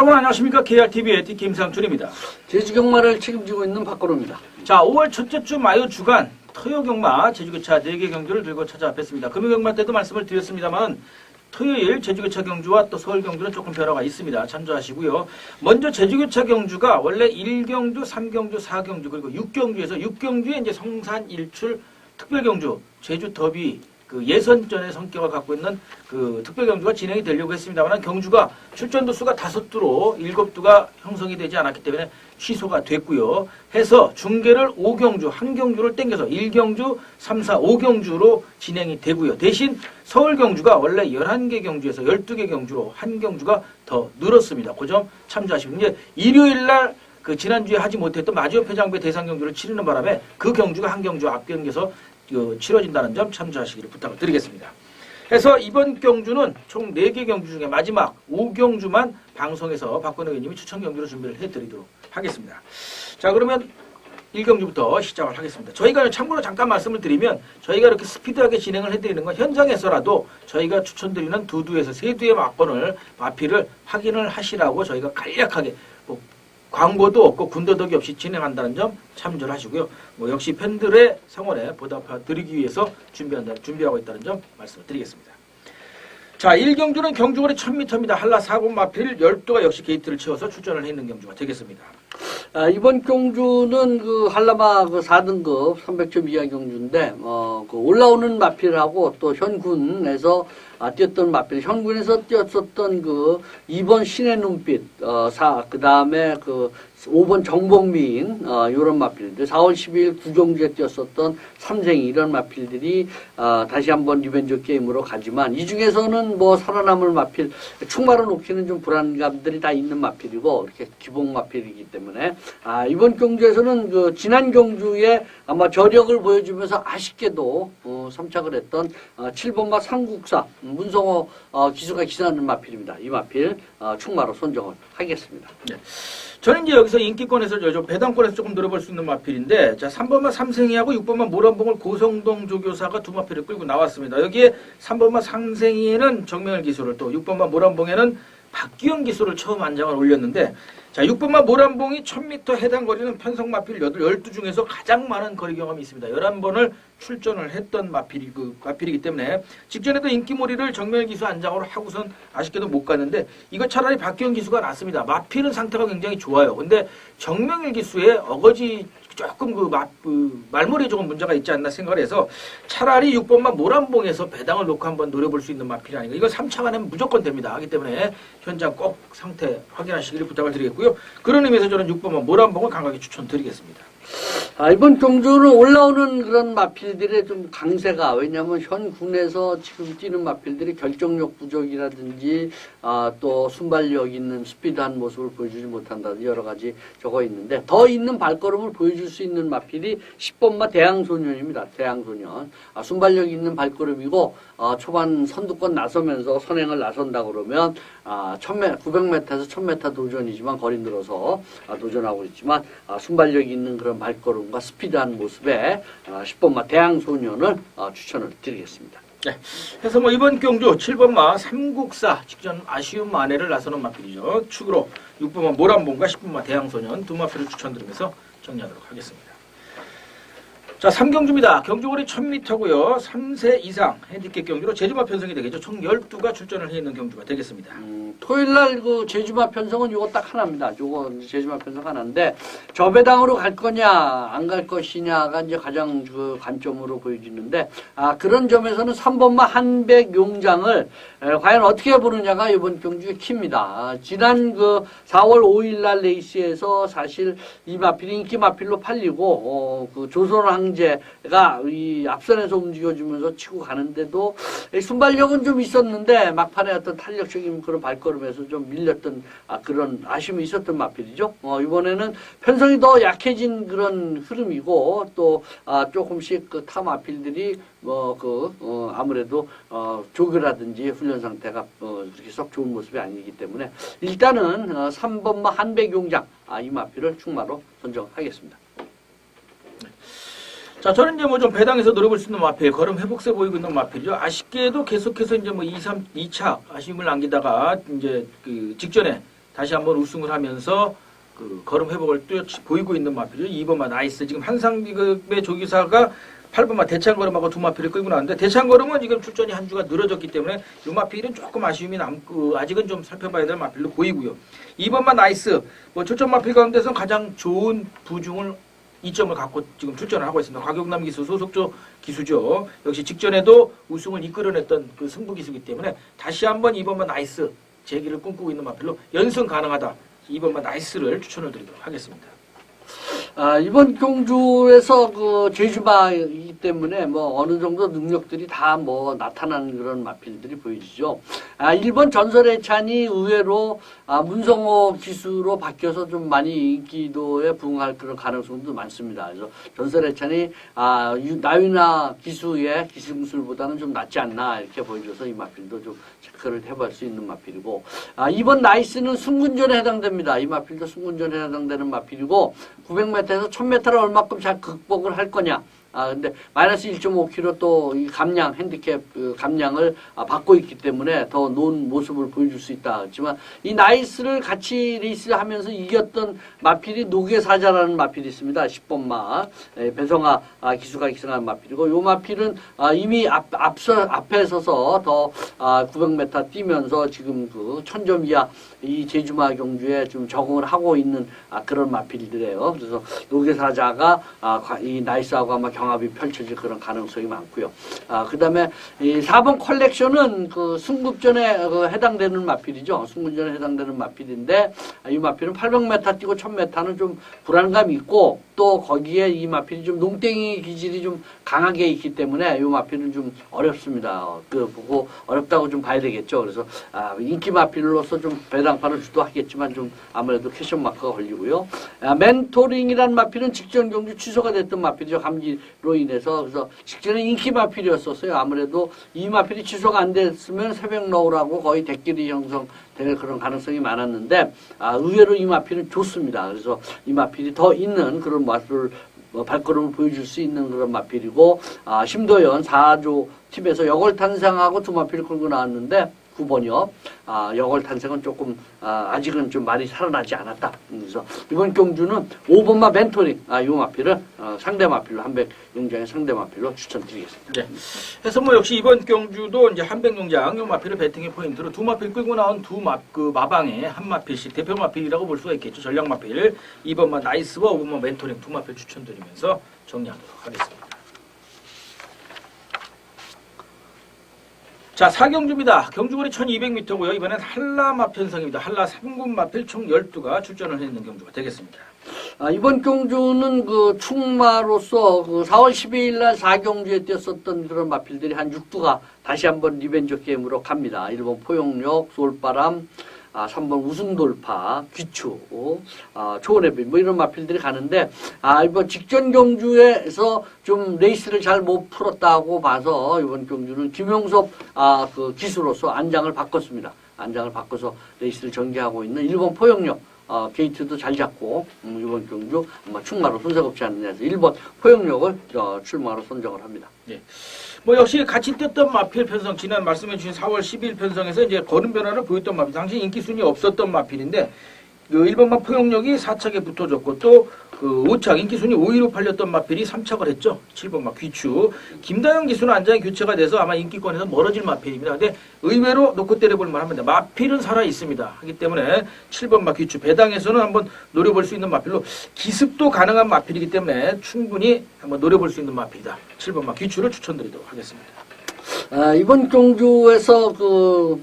여러분 안녕하십니까 KRTV의 D 김상준입니다. 제주경마를 책임지고 있는 박건호입니다. 자 5월 첫째 주 마요 주간 토요 경마 제주교차 4개 경주를 들고 찾아뵙습니다. 금요 경마 때도 말씀을 드렸습니다만 토요일 제주교차 경주와 또 서울 경주는 조금 변화가 있습니다. 참조하시고요. 먼저 제주교차 경주가 원래 1경주, 3경주, 4경주 그리고 6경주에서 6경주에 이제 성산 일출 특별 경주 제주 더비 그 예선전의 성격을 갖고 있는 그 특별 경주가 진행이 되려고 했습니다만 경주가 출전도 수가 다섯 두로 일곱 두가 형성이 되지 않았기 때문에 취소가 됐고요. 해서 중계를 5경주, 한 경주를 땡겨서 1경주, 3, 4, 5경주로 진행이 되고요. 대신 서울 경주가 원래 11개 경주에서 12개 경주로 한 경주가 더 늘었습니다. 그 점 참조하시면 이제 일요일 날 그 지난주에 하지 못했던 마지막 회장배 대상 경주를 치르는 바람에 그 경주가 한 경주 앞 경기에서 그 치러진다는 점 참조하시기를 부탁을 드리겠습니다. 해서 이번 경주는 총 4개 경주 중에 마지막 5경주만 방송에서 박건우 의원님이 추천 경주로 준비를 해드리도록 하겠습니다. 자 그러면 1경주부터 시작을 하겠습니다. 저희가 참고로 잠깐 말씀을 드리면 저희가 이렇게 스피드하게 진행을 해드리는 건 현장에서라도 저희가 추천드리는 두 두에서 세 두의 막번을 마피를 확인을 하시라고 저희가 간략하게 뭐 광고도 없고 군더더기 없이 진행한다는 점 참조를 하시고요. 뭐 역시 팬들의 성원에 보답 드리기 위해서 준비한다, 준비하고 있다는 점 말씀을 드리겠습니다. 자, 1경주는 경주거리 1000m입니다. 한라 4군 마필 12가 역시 게이트를 채워서 출전을 해 있는 경주가 되겠습니다. 아, 이번 경주는 그 한라마 그 4등급 300점 이하 경주인데 어, 그 올라오는 마필하고 또 현군에서 아, 뛰었던 마필, 현군에서 뛰었었던 그 2번 신의 눈빛, 어, 사, 그 다음에 그 5번 정복민, 어, 요런 마필들, 4월 10일 구경주에 뛰었었던 삼생이 이런 마필들이, 어, 다시 한번 리벤지 게임으로 가지만, 이 중에서는 뭐 살아남을 마필, 충마로 놓기는 좀 불안감들이 다 있는 마필이고, 이렇게 기본 마필이기 때문에, 아, 이번 경주에서는 그 지난 경주에 아마 저력을 보여주면서 아쉽게도, 어, 삼착을 했던, 어, 7번마 삼국사, 문성호, 어, 기수가 기사하는 마필입니다. 이 마필, 어, 충마로 선정을 하겠습니다. 저는 이제 여기서 인기권에서 저, 저 배당권에서 조금 노려볼 수 있는 마필인데 자 3번만 삼생이하고 6번만 모란봉을 고성동 조교사가 두 마필을 끌고 나왔습니다. 여기에 3번만 삼생이에는 정명을 기수를 또 6번만 모란봉에는 박기영 기수를 처음 안장을 올렸는데 자 6번만 모란봉이 1000m 해당 거리는 편성 마필 12 중에서 가장 많은 거리 경험이 있습니다. 11번을 출전을 했던 마필이 그 마필이기 때문에 직전에도 인기몰이를 정명일 기수 안장으로 하고선 아쉽게도 못 갔는데 이거 차라리 박기영 기수가 낫습니다. 마필은 상태가 굉장히 좋아요. 근데 정명일 기수의 어거지 조금 그, 마, 그 말머리에 조금 문제가 있지 않나 생각을 해서 차라리 6번만 모란봉에서 배당을 놓고 한번 노려볼 수 있는 마필이 아닌가. 이거 3차 가면 무조건 됩니다. 하기 때문에 현장 꼭 상태 확인하시기를 부탁을 드리겠고요. 그런 의미에서 저는 6번만 모란봉을 강하게 추천드리겠습니다. 아, 이번 경주는 올라오는 그런 마필들의 좀 강세가 왜냐하면 현 군에서 지금 뛰는 마필들이 결정력 부족이라든지 아, 또 순발력 있는 스피드한 모습을 보여주지 못한다든지 여러 가지 적어 있는데 더 있는 발걸음을 보여줄 수 있는 마필이 10번마 대항소년입니다. 대항소년 아, 순발력 있는 발걸음이고 어, 초반 선두권 나서면서 선행을 나선다 그러면 아, 1000m, 900m에서 1000m 도전이지만 거리 늘어서 아, 도전하고 있지만 아, 순발력 있는 그런 발걸음 과 스피드한 모습에 아, 10번마 대항소년을 아, 추천을 드리겠습니다. 그래서 뭐 이번 경주 7번마 삼국사 직전 아쉬운 만회를 나서는 마필이죠. 축으로 6번마 모란봉과 10번마 대항소년 두 마필을 추천드리면서 정리하도록 하겠습니다. 자, 3경주입니다. 경주거리 1000m고요. 3세 이상 핸디캡 경주로 제주마 편성이 되겠죠. 총 12가 출전을 해 있는 경주가 되겠습니다. 음, 토요일 날 그 제주마 편성은 요거 딱 하나입니다. 요거 제주마 편성 하나인데 저배당으로 갈 거냐 안 갈 것이냐가 이제 가장 그 관점으로 보여지는데 아 그런 점에서는 3번마 한백 용장을 에, 과연 어떻게 보느냐가 이번 경주의 키입니다. 아, 지난 그 4월 5일 날 레이스에서 사실 이 마필이 인기 마필로 팔리고 어, 그 조선 황제가 이 앞선에서 움직여주면서 치고 가는데도 이 순발력은 좀 있었는데 막판에 어떤 탄력적인 그런 발걸음에서 좀 밀렸던 아, 그런 아쉬움이 있었던 마필이죠. 어, 이번에는 편성이 더 약해진 그런 흐름이고 또 아, 조금씩 그 타 마필들이 뭐그 어, 아무래도 어, 조교라든지 훈련 상태가 어, 그렇게 썩 좋은 모습이 아니기 때문에 일단은 어, 3번마 한백용장 아, 이 마필을 충마로 선정하겠습니다. 자, 저는 이제 뭐 좀 배당에서 노려볼 수 있는 마필, 걸음 회복세 보이고 있는 마필이죠. 아쉽게도 계속해서 이제 뭐 2, 3, 2차 아쉬움을 남기다가 이제 그 직전에 다시 한번 우승을 하면서 그 걸음 회복을 또 보이고 있는 마필이죠. 2번마 나이스. 지금 한상비급의 조기사가 8번마 대창걸음하고 두 마필을 끌고 나왔는데 대창걸음은 지금 출전이 한 주가 늘어졌기 때문에 이 마필은 조금 아쉬움이 남고 아직은 좀 살펴봐야 될 마필로 보이고요. 2번마 나이스. 뭐 출전 마필 가운데서 가장 좋은 부중을 2점을 갖고 지금 출전을 하고 있습니다. 과격남 기수 소속조 기수죠. 역시 직전에도 우승을 이끌어냈던 그 승부 기수이기 때문에 다시 한번 2번마 나이스 재기를 꿈꾸고 있는 마필로 연승 가능하다. 2번마 나이스를 추천을 드리도록 하겠습니다. 아, 이번 경주에서 그 제주마이기 때문에 뭐 어느 정도 능력들이 다 뭐 나타나는 그런 마필들이 보이죠. 아, 1번 전설의 찬이 의외로 아, 문성호 기수로 바뀌어서 좀 많이 인기도에 부응할 그런 가능성도 많습니다. 그래서 전설의 찬이 아, 유- 나위나 기수의 기승술보다는 좀 낫지 않나 이렇게 보여줘서 이 마필도 좀 체크를 해볼 수 있는 마필이고 아, 이번 나이스는 순군전에 해당됩니다. 이 마필도 순군전에 해당되는 마필이고 900m 에서 1000m를 얼마큼 잘 극복을 할 거냐. 아, 근데 마이너스 1.5kg 또이 감량, 핸디캡 그 감량을 아, 받고 있기 때문에 더 놓은 모습을 보여줄 수 있다. 하지만 이 나이스를 같이 레이스를 하면서 이겼던 마필이 노계사자라는 마필이 있습니다. 10번마. 에, 배성아 아, 기수가 기승한 마필이고 요 마필은 아, 이미 앞, 앞서, 앞에 서서 더 아, 900m 뛰면서 지금 그 천점 이하 이 제주마 경주에 좀 적응을 하고 있는 아, 그런 마필들이에요. 그래서 노계사자가 아, 과- 이 나이스하고 아마 경합이 펼쳐질 그런 가능성이 많고요. 아, 그 다음에 이 4번 컬렉션은 그 순급전에 그 해당되는 마필이죠. 순급전에 해당되는 마필인데 아, 이 마필은 800m 뛰고 1000m는 좀 불안감이 있고 또 거기에 이 마필이 좀 농땡이 기질이 좀 강하게 있기 때문에 이 마필은 좀 어렵습니다. 어, 그 보고 어렵다고 좀 봐야 되겠죠. 그래서 아, 인기 마필로서 좀 배당 판을 주도하겠지만 좀 아무래도 캐션 마크가 걸리고요. 아, 멘토링이란 마필은 직전 경주 취소가 됐던 마필이죠. 감기로 인해서 그래서 직전에 인기 마필이었었어요. 아무래도 이 마필이 취소가 안 됐으면 새벽 너우라고 거의 대길이 형성될 그런 가능성이 많았는데 아, 의외로 이 마필은 좋습니다. 그래서 이 마필이 더 있는 그런 맛을 뭐 발걸음을 보여줄 수 있는 그런 마필이고 아, 심도연 4조 팀에서 역월 탄생하고 두 마필을 끌고 나왔는데 9번이요. 아, 역월 탄생은 조금 아, 아직은 좀 많이 살아나지 않았다. 음, 그래서 이번 경주는 5번마 멘토링 아, 이 마필을 어, 상대 마필로 한백 용장의 상대 마필로 추천드리겠습니다. 네. 해서 뭐 역시 이번 경주도 이제 한백농장 요 마필을 배팅의 포인트로 두 마필 끌고 나온 두 마, 그 마방에 한 마필씩 대표 마필이라고 볼 수가 있겠죠. 전략 마필 2번마 나이스와 5번마 멘토링 두 마필 추천드리면서 정리하도록 하겠습니다. 자, 사경주입니다. 경주거리 1200m고요. 이번엔 한라 마 편성입니다. 한라 3군 마필 총 12가 출전을 했는 경주가 되겠습니다. 아, 이번 경주는 그 충마로서 그 4월 12일 날 4경주에 뛰었었던 그런 마필들이 한 6두가 다시 한번 리벤저 게임으로 갑니다. 1번 포용력, 솔바람, 아, 3번 우승 돌파, 귀추, 아, 초원해빌, 뭐 이런 마필들이 가는데, 아, 이번 직전 경주에서 좀 레이스를 잘 못 풀었다고 봐서 이번 경주는 김용섭, 아, 그 기수로서 안장을 바꿨습니다. 안장을 바꿔서 레이스를 전개하고 있는 1번 포용력, 어, 게이트도 잘 잡고 음, 이번 경주 아마 충마로 손색 없지 않느냐 해서 1번 포용력을 어, 출마로 선정을 합니다. 뭐 역시 같이 뛰었던 마필 편성 지난 말씀해 주신 4월 10일 편성에서 이제 걸음 변화를 보였던 마필. 당시 인기 순위 없었던 마필인데 그 1번마 포용력이 4착에 붙어졌고 또그 5착 인기 순위 5위로 팔렸던 마필이 3착을 했죠. 7번 마 귀추 김다영 기수는 안장이 교체가 돼서 아마 인기권에서 멀어질 마필입니다. 근데 의외로 놓고 때려볼 만합니다. 마필은 살아 있습니다. 하기 때문에 7번 마 귀추 배당에서는 한번 노려볼 수 있는 마필로 기습도 가능한 마필이기 때문에 충분히 한번 노려볼 수 있는 마필이다. 7번 마 귀추를 추천드리도록 하겠습니다. 아, 이번 경주에서 그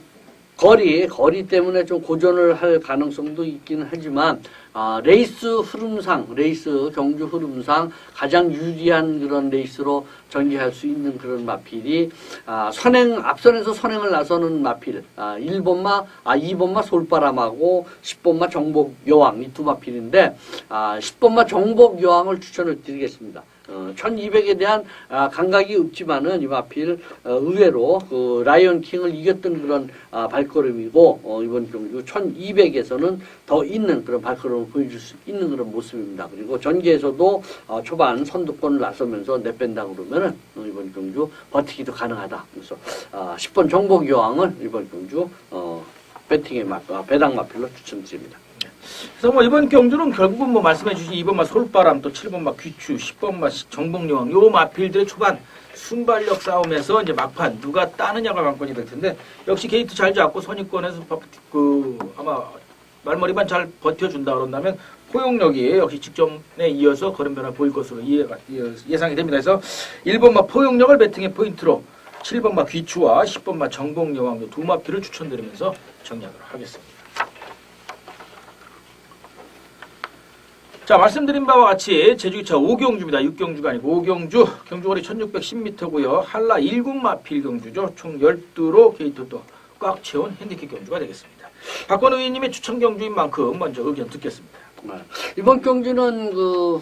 거리 거리 때문에 좀 고전을 할 가능성도 있기는 하지만 아, 레이스 흐름상 레이스 경주 흐름상 가장 유리한 그런 레이스로 전개할 수 있는 그런 마필이 아, 선행 앞선에서 선행을 나서는 마필 아, 1번마 아 2번마 솔바람하고 10번마 정복 여왕 이 두 마필인데 아, 10번마 정복 여왕을 추천을 드리겠습니다. 어, 1200에 대한 아, 감각이 없지만은 이 마필 어, 의외로 그 라이언 킹을 이겼던 그런 아, 발걸음이고 어, 이번 경주 1200에서는 더 있는 그런 발걸음을 보여줄 수 있는 그런 모습입니다. 그리고 전기에서도 어, 초반 선두권을 나서면서 내뺀다 그러면은 어, 이번 경주 버티기도 가능하다. 그래서 아, 10번 정복 여왕을 이번 경주 어, 배팅의 마, 아, 배당 마필로 추천드립니다. 그래서 뭐 이번 경주는 결국은 뭐 말씀해 주신 2번 마 솔바람 또 7번 마 귀추 10번 마 정복여왕 요 마필들의 초반 순발력 싸움에서 이제 막판 누가 따느냐가 관건이 될 텐데 역시 게이트 잘 잡고 선입권에서 바- 그 아마 말머리만 잘 버텨준다 그런다면 포용력이 역시 직전에 이어서 그런 변화 보일 것으로 이해가 예- 예상이 됩니다. 그래서 1번 마 포용력을 배팅의 포인트로 7번 마 귀추와 10번 마 정복여왕 두 마필을 추천드리면서 정리하도록 하겠습니다. 자, 말씀드린 바와 같이 제주기차 5경주입니다. 6경주가 아니고 5경주, 경주거리 1610m고요. 한라 1군 마필 경주죠. 총 12로 게이트 또꽉 채운 핸디캡 경주가 되겠습니다. 박건 의원님의 추천 경주인 만큼 먼저 의견 듣겠습니다. 네. 이번 경주는 그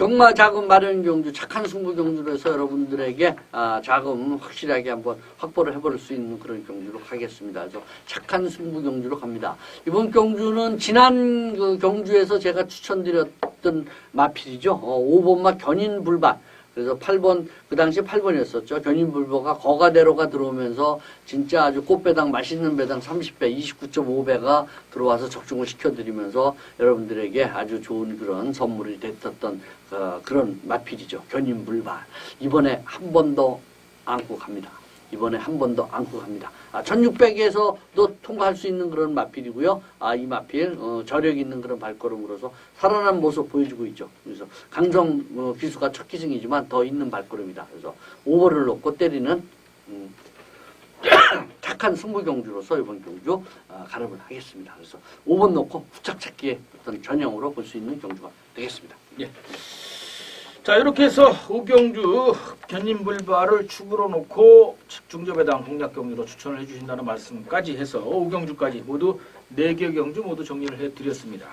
경마 자금 마련 경주 착한 승부 경주로 해서 여러분들에게 아, 자금 확실하게 한번 확보를 해볼 수 있는 그런 경주로 가겠습니다. 그래서 착한 승부 경주로 갑니다. 이번 경주는 지난 그 경주에서 제가 추천드렸던 마필이죠. 어, 5번마 견인불반. 그래서 8번 그 당시 8번이었었죠. 견인불보가 거가대로가 들어오면서 진짜 아주 꽃배당 맛있는 배당 30배, 29.5배가 들어와서 적중을 시켜드리면서 여러분들에게 아주 좋은 그런 선물이 됐었던 어, 그런 마필이죠. 견인불반. 이번에 한 번 더 안고 갑니다. 이번에 한 번 더 안고 갑니다. 아, 1600에서도 통과할 수 있는 그런 마필이고요. 아, 이 마필, 어, 저력 있는 그런 발걸음으로서 살아난 모습 보여주고 있죠. 그래서 강성 어, 기수가 첫 기승이지만 더 있는 발걸음이다. 그래서 오버를 놓고 때리는 음, 착한 승부 경주로서 이번 경주 아, 가름을 하겠습니다. 그래서 5번 놓고 후착 찾기의 어떤 전형으로 볼 수 있는 경주가 되겠습니다. 자, 이렇게 해서 우경주 견인불바를 축으로 놓고 집중접배당 공략 경주로 추천을 해주신다는 말씀까지 해서 우경주까지 모두 4개 경주 모두 정리를 해드렸습니다.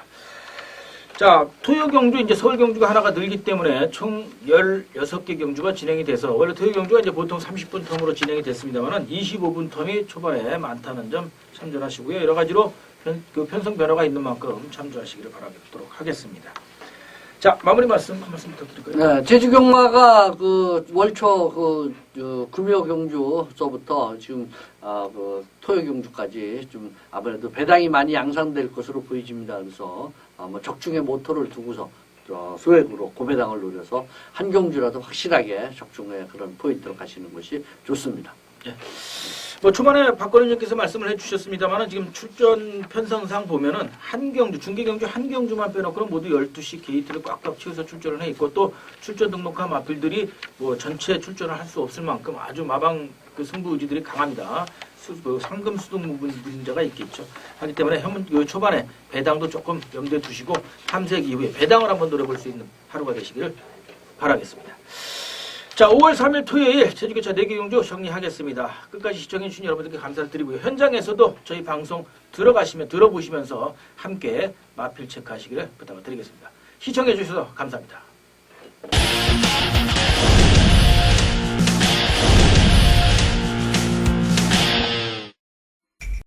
자, 토요 경주 이제 서울 경주가 하나가 늘기 때문에 총 16개 경주가 진행이 돼서 원래 토요 경주가 이제 보통 30분 텀으로 진행이 됐습니다만은 25분 텀이 초반에 많다는 점 참조하시고요. 여러 가지로 편, 그 편성 변화가 있는 만큼 참조하시기를 바라도록 하겠습니다. 자, 마무리 말씀 한 말씀 부탁드릴까요? 네, 제주경마가 그 월초 그, 그 금요 경주서부터 지금 아, 그 토요 경주까지 좀 아무래도 배당이 많이 양상될 것으로 보여집니다. 그래서 아, 뭐 적중의 모토를 두고서 어, 소액으로 고배당을 노려서 한 경주라도 확실하게 적중의 그런 포인트로 가시는 것이 좋습니다. 뭐 초반에 박건희 의원께서 말씀을 해주셨습니다만은 지금 출전 편성상 보면은 한 경주, 중계 경주 한 경주만 빼놓고는 모두 12시 게이트를 꽉꽉 채워서 출전을 해 있고 또 출전 등록한 마필들이 뭐 전체 출전을 할 수 없을 만큼 아주 마방 그 승부 의지들이 강합니다. 수, 그 상금 부분 문제가 있겠죠. 하기 때문에 현 그 초반에 배당도 조금 염두에 두시고 탐색 이후에 배당을 한번 노려볼 수 있는 하루가 되시기를 바라겠습니다. 자, 5월 3일 토요일 제주교차 4개 경주 정리하겠습니다. 끝까지 시청해주신 여러분들께 감사를 드리고요. 현장에서도 저희 방송 들어가시면, 들어보시면서 함께 마필 체크하시기를 부탁을 드리겠습니다. 시청해주셔서 감사합니다.